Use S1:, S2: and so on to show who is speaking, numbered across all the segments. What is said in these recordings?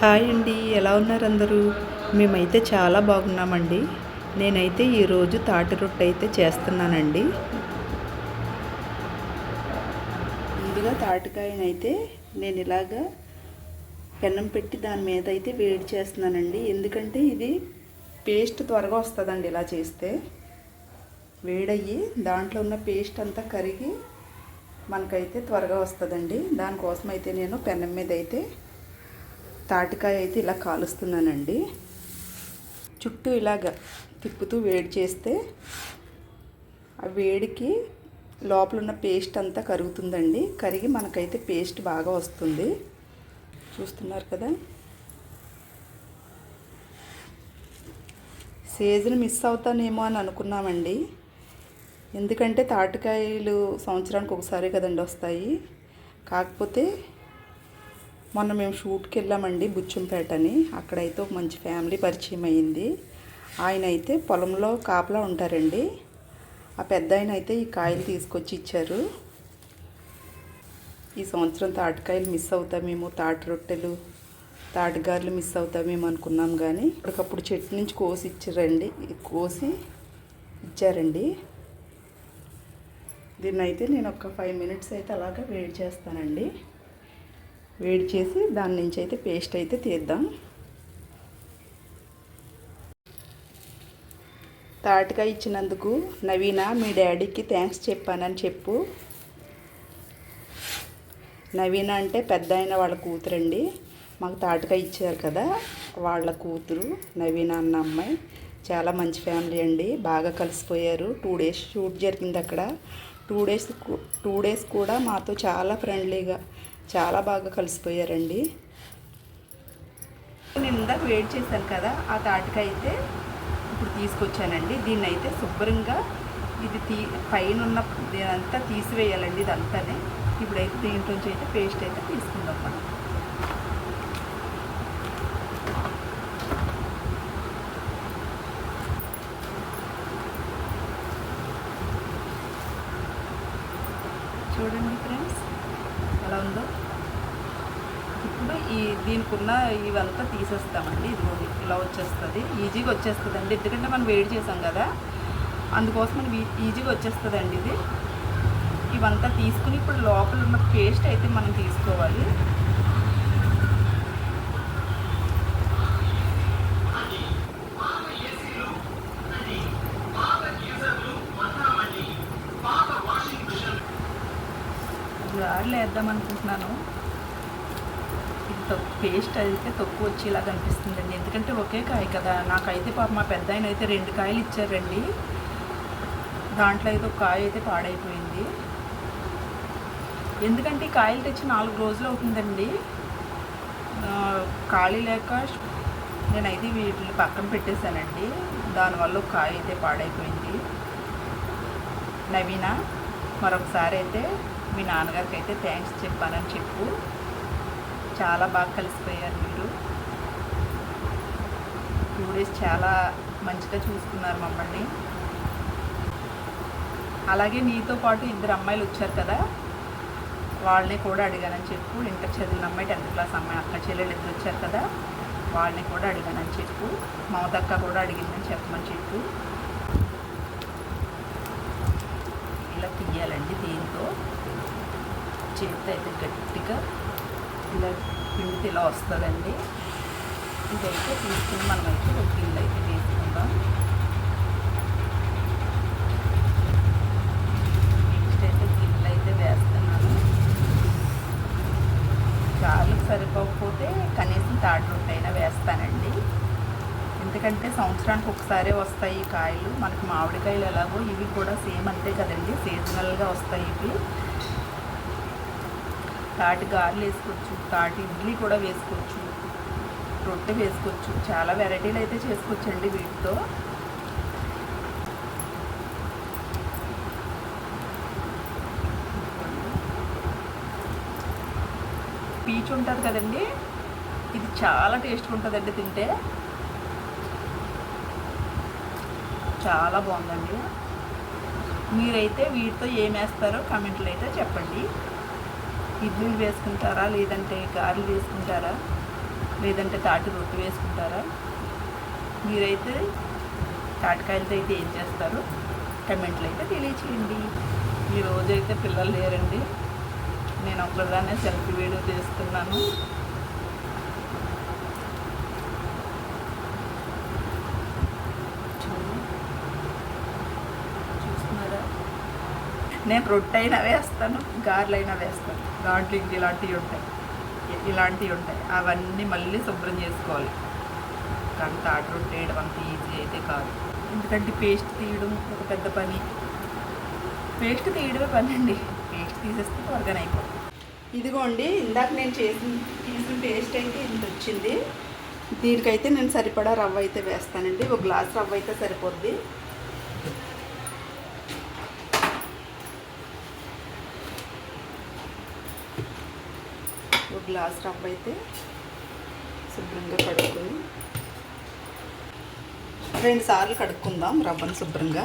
S1: Hi అండి ఎలా ఉన్నారు అందరూ? మేమైతే చాలా బాగున్నామండి. నేనైతే ఈరోజు తాటి రొట్టె అయితే చేస్తున్నానండి. ముందుగా తాటికాయనైతే నేను ఇలాగా పెన్నం పెట్టి దాని మీద అయితే వేడి చేస్తున్నానండి. ఎందుకంటే ఇది పేస్ట్ త్వరగా వస్తుందండి ఇలా చేస్తే. వేడయ్యి దాంట్లో ఉన్న పేస్ట్ అంతా కరిగి మనకైతే త్వరగా వస్తుందండి. దానికోసం అయితే నేను పెన్నం మీద అయితే తాటికాయ అయితే ఇలా కాలుస్తున్నానండి. చుట్టూ ఇలాగ తిప్పుతూ వేడి చేస్తే ఆ వేడికి లోపల ఉన్న పేస్ట్ అంతా కరుగుతుందండి. కరిగి మనకైతే పేస్ట్ బాగా వస్తుంది. చూస్తున్నారు కదా? సీజన్ మిస్ అవుతానేమో అని అనుకున్నామండి. ఎందుకంటే తాటికాయలు సంవత్సరానికి ఒకసారి కదండి వస్తాయి. కాకపోతే మొన్న మేము షూట్కి వెళ్ళామండి బుచ్చంపేటని. అక్కడైతే ఒక మంచి ఫ్యామిలీ పరిచయం అయింది. ఆయన అయితే పొలంలో కాపలా ఉంటారండి. ఆ పెద్ద ఆయన అయితే ఈ కాయలు తీసుకొచ్చి ఇచ్చారు. ఈ సంవత్సరం తాటికాయలు మిస్ అవుతామేమో తాటి రొట్టెలు తాటిగారులు మిస్ అవుతామేమో అనుకున్నాం కానీ ఇప్పటికప్పుడు చెట్టు నుంచి కోసి ఇచ్చారండి. కోసి ఇచ్చారండి. దీన్ని అయితే నేను ఒక ఫైవ్ మినిట్స్ అయితే అలాగా వెయిట్ చేస్తానండి. వేడి చేసి దాని నుంచి అయితే పేస్ట్ అయితే తీద్దాం. తాటికాయ ఇచ్చినందుకు నవీన మీ డాడీకి థ్యాంక్స్ చెప్పానని చెప్పు. నవీన అంటే పెద్ద అయిన వాళ్ళ కూతురండి. మాకు తాటికాయ ఇచ్చారు కదా వాళ్ళ కూతురు నవీన అన్న అమ్మాయి. చాలా మంచి ఫ్యామిలీ అండి. బాగా కలిసిపోయారు. టూ డేస్ షూట్ జరిగింది అక్కడ. టూ డేస్ టూ డేస్ కూడా మాతో చాలా ఫ్రెండ్లీగా చాలా బాగా కలిసిపోయారండి. నేను ఇందాక వేడి చేశాను కదా ఆ తాటికాయ అయితే ఇప్పుడు తీసుకొచ్చానండి. దీన్ని అయితే శుభ్రంగా ఇది తీ పైన ఉన్న అంతా తీసివేయాలండి ఇదంతానే. ఇప్పుడైతే దీంట్లోంచి అయితే పేస్ట్ అయితే తీసుకుందాం మనం చూడండి ఫ్రెండ్స్ ఎలా ఉందో ఇప్పుడు ఈ దీనికి ఉన్న ఇవంతా తీసేస్తామండి. ఇది ఇలా వచ్చేస్తుంది. ఈజీగా వచ్చేస్తుంది అండి ఎందుకంటే మనం వేడి చేసాం కదా. అందుకోసం మనం ఈజీగా వచ్చేస్తుందండి ఇది. ఇవంతా తీసుకుని ఇప్పుడు లోపల ఉన్న పేస్ట్ అయితే మనం తీసుకోవాలి. గారెలు వేద్దాం అనుకుంటున్నాను. పేస్ట్ అయితే తక్కువ వచ్చేలాగా అనిపిస్తుందండి. ఎందుకంటే ఒకే కాయ కదా. నాకైతే పాప మా పెద్ద ఆయన అయితే రెండు కాయలు ఇచ్చారండి. దాంట్లో అయితే ఒక కాయ అయితే పాడైపోయింది. ఎందుకంటే ఈ కాయలు తెచ్చి నాలుగు రోజులు అవుతుందండి. ఖాళీ లేక నేనైతే వీటిని పక్కన పెట్టేశానండి. దానివల్ల ఒక కాయ అయితే పాడైపోయింది. నవీన మరొకసారి అయితే మీ నాన్నగారికి అయితే థ్యాంక్స్ చెప్పానని చెప్పు. చాలా బాగా కలిసిపోయారు మీరు. టూ డేస్ చాలా మంచిగా చూసుకున్నారు మమ్మల్ని. అలాగే నీతో పాటు ఇద్దరు అమ్మాయిలు వచ్చారు కదా? వాళ్ళని కూడా అడిగానని చెప్పు. ఇంటర్ చదివిన అమ్మాయి టెన్త్ క్లాస్ అమ్మాయి అక్క చెల్లెలు ఇద్దరు వచ్చారు కదా? వాళ్ళని కూడా అడిగానని చెప్పు. మమతక్క కూడా అడిగిందని చెప్పమని చెప్పు. ఇలా తీయాలండి దీంతో. చేతి అయితే గట్టిగా ఇలా పిండి ఇలా వస్తుందండి. ఇదైతే తీసుకుని మనమైతే ఒక గిన్నె అయితే వేసుకుందాం. నెక్స్ట్ అయితే గిన్నె అయితే వేస్తున్నాను. చాలు సరిపోకపోతే కనీసం తాటి రొట్టైనా వేస్తానండి. ఎందుకంటే సంవత్సరానికి ఒకసారి వస్తాయి ఈ కాయలు. మనకి మామిడికాయలు ఎలాగో ఇవి కూడా సేమ్ అంతే కదండి. సీజనల్గా వస్తాయి ఇవి. తాటి గారెలు వేసుకోవచ్చు తాటి ఇడ్లీ కూడా వేసుకోవచ్చు రొట్టె వేసుకోవచ్చు. చాలా వెరైటీలు అయితే చేసుకోవచ్చండి వీటితో. పీచు ఉంటుంది కదండి? ఇది చాలా టేస్ట్గా ఉంటుందండి తింటే. చాలా బాగుందండి. మీరైతే వీటితో ఏమేస్తారో కమెంట్లు అయితే చెప్పండి. ఇడ్లీలు వేసుకుంటారా? లేదంటే గారెలు వేసుకుంటారా? లేదంటే తాటి రొట్టె వేసుకుంటారా? మీరైతే తాటికాయలతో అయితే ఏం చేస్తారు? కమెంట్లు అయితే తెలియచేయండి. ఈ రోజైతే పిల్లలు లేరండి. నేను ఒక్కదాన్నే సెల్ఫీ వీడియో తీస్తున్నాను చూడు. చూస్తున్నారా నేను రొట్టె అయినా వేస్తాను గారెలు అయినా వేస్తాను. దాంట్లో ఇంక ఇలాంటివి ఉంటాయి. ఇలాంటివి ఉంటాయి. అవన్నీ మళ్ళీ శుభ్రం చేసుకోవాలి. కానీ తాటి రొట్టె వేయడం అంత ఈజీ అయితే కాదు. ఎందుకంటే పేస్ట్ తీయడం ఒక పెద్ద పని. పేస్ట్ తీయడమే పని అండి. పేస్ట్ తీసేస్తే త్వరగానే అయిపోతుంది. ఇదిగోండి ఇందాక నేను చేసిన తీసిన పేస్ట్ అయితే ఇంత వచ్చింది. దీనికైతే నేను సరిపడా రవ్వ అయితే వేస్తానండి. ఒక గ్లాస్ రవ్వ అయితే సరిపోద్ది ఒక గ్లాస్ రవ్వ అయితే శుభ్రంగా కడుక్కొని రెండు సార్లు కడుక్కుందాం రవ్వను శుభ్రంగా.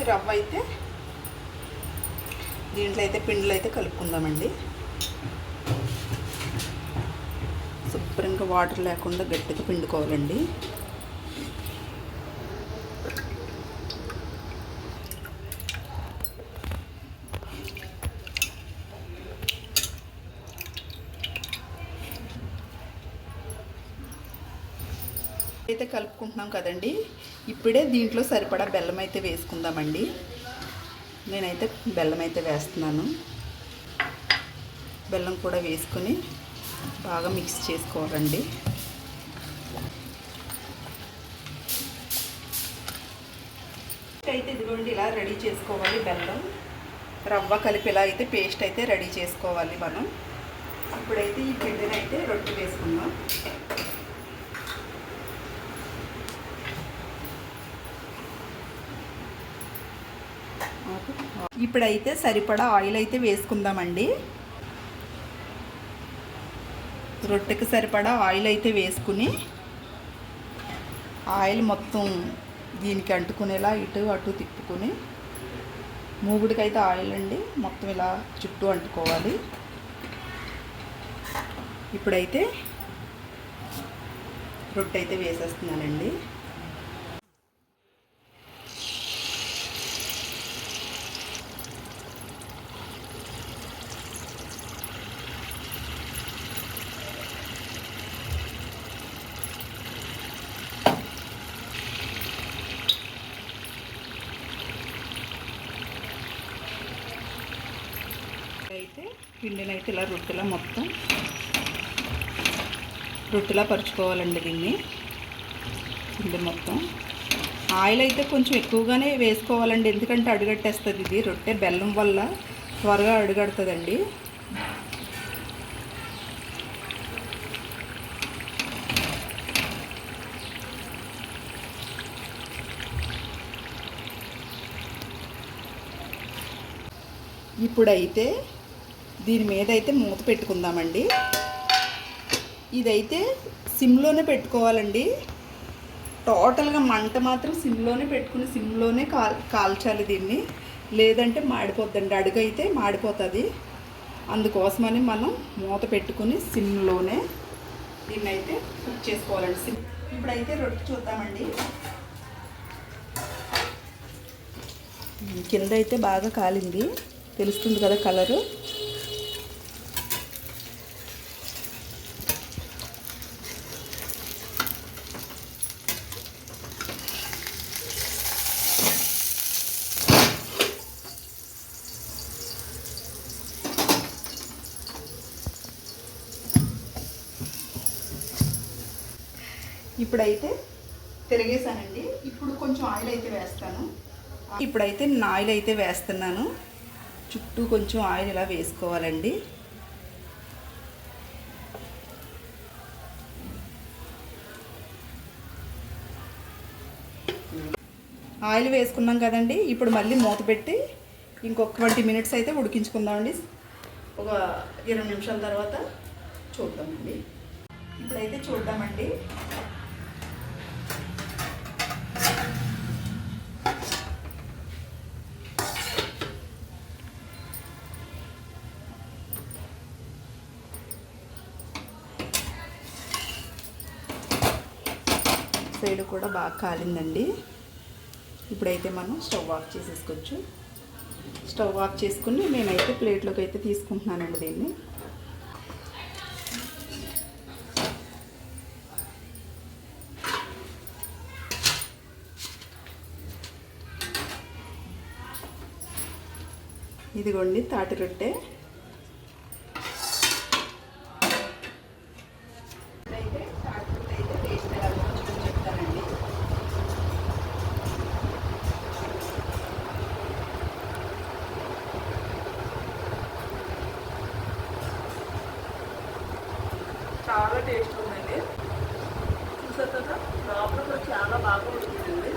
S1: ఈ రవ్వ అయితే దీంట్లో అయితే పిండిలో అయితే కలుపుకుందామండి. శుభ్రంగా వాటర్ లేకుండా గట్టిగా పిండుకోవాలండి. అయితే కలుపుకుంటున్నాం కదండి. ఇప్పుడే దీంట్లో సరిపడా బెల్లం అయితే వేసుకుందామండి. నేనైతే బెల్లం అయితే వేస్తున్నాను. బెల్లం కూడా వేసుకొని బాగా మిక్స్ చేసుకోవాలండి. అయితే ఇదిగోండి ఇలా రెడీ చేసుకోవాలి బెల్లం. రవ్వ కలిపి ఇలా అయితే పేస్ట్ అయితే రెడీ చేసుకోవాలి మనం. ఇప్పుడైతే ఈ పిండిని అయితే రొట్టె వేసుకుందాం. ఇప్పుడైతే సరిపడా ఆయిల్ అయితే వేసుకుందామండి. రొట్టెకి సరిపడా ఆయిల్ అయితే వేసుకుని ఆయిల్ మొత్తం దీనికి అంటుకునేలా ఇటు అటు తిప్పుకొని మూగుడికైతే ఆయిల్ అండి మొత్తం ఇలా చుట్టూ అంటుకోవాలి. ఇప్పుడైతే రొట్టె అయితే వేసేస్తున్నానండి. అయితే పిండిని అయితే ఇలా రొట్టెలా మొత్తం రొట్టెలా పరుచుకోవాలండి దీన్ని. పిండి మొత్తం. ఆయిల్ అయితే కొంచెం ఎక్కువగానే వేసుకోవాలండి ఎందుకంటే అడుగట్టేస్తుంది ఇది. రొట్టె బెల్లం వల్ల త్వరగా అడుగడుతుందండి. ఇప్పుడైతే దీని మీద అయితే మూత పెట్టుకుందామండి. ఇదైతే సిమ్లోనే పెట్టుకోవాలండి. టోటల్గా మంట మాత్రం సిమ్లోనే పెట్టుకుని సిమ్లోనే కాల్ కాల్చాలి దీన్ని. లేదంటే మాడిపోద్దండి అడుగు అయితే మాడిపోతుంది. అందుకోసమని మనం మూత పెట్టుకుని సిమ్లోనే దీన్ని అయితే కుక్ చేసుకోవాలండి. సిమ్ ఇప్పుడైతే రొట్టె చూద్దామండి. కింద అయితే బాగా కాలింది. తెలుస్తుంది కదా కలరు. ఇప్పుడైతే తిరిగేసానండి. ఇప్పుడు కొంచెం ఆయిల్ అయితే వేస్తాను. ఇప్పుడైతే నేను ఆయిల్ అయితే వేస్తున్నాను. చుట్టూ కొంచెం ఆయిల్ ఇలా వేసుకోవాలండి. ఆయిల్ వేసుకున్నాం కదండి. ఇప్పుడు మళ్ళీ మూత పెట్టి ఇంకొక ట్వంటీ మినిట్స్ అయితే ఉడికించుకుందామండి. ఒక ఇరవై నిమిషాల తర్వాత చూద్దామండి. ఇప్పుడైతే చూద్దామండి. సైడ్ కూడా బాగా కాలిందండి. ఇప్పుడైతే మనం స్టవ్ ఆఫ్ చేసేసుకోవచ్చు. స్టవ్ ఆఫ్ చేసుకుని నేనైతే ప్లేట్లోకి అయితే తీసుకుంటున్నానండి దీన్ని. ఇదిగోండి తాటి రొట్టె అయితే తాటి రొట్టె అయితే టేస్ట్ ఎలా ఉంటుందో చెప్తానండి చాలా టేస్ట్ ఉందండి చూసారు కదా? లోపల చాలా బాగా ఉడికిందండి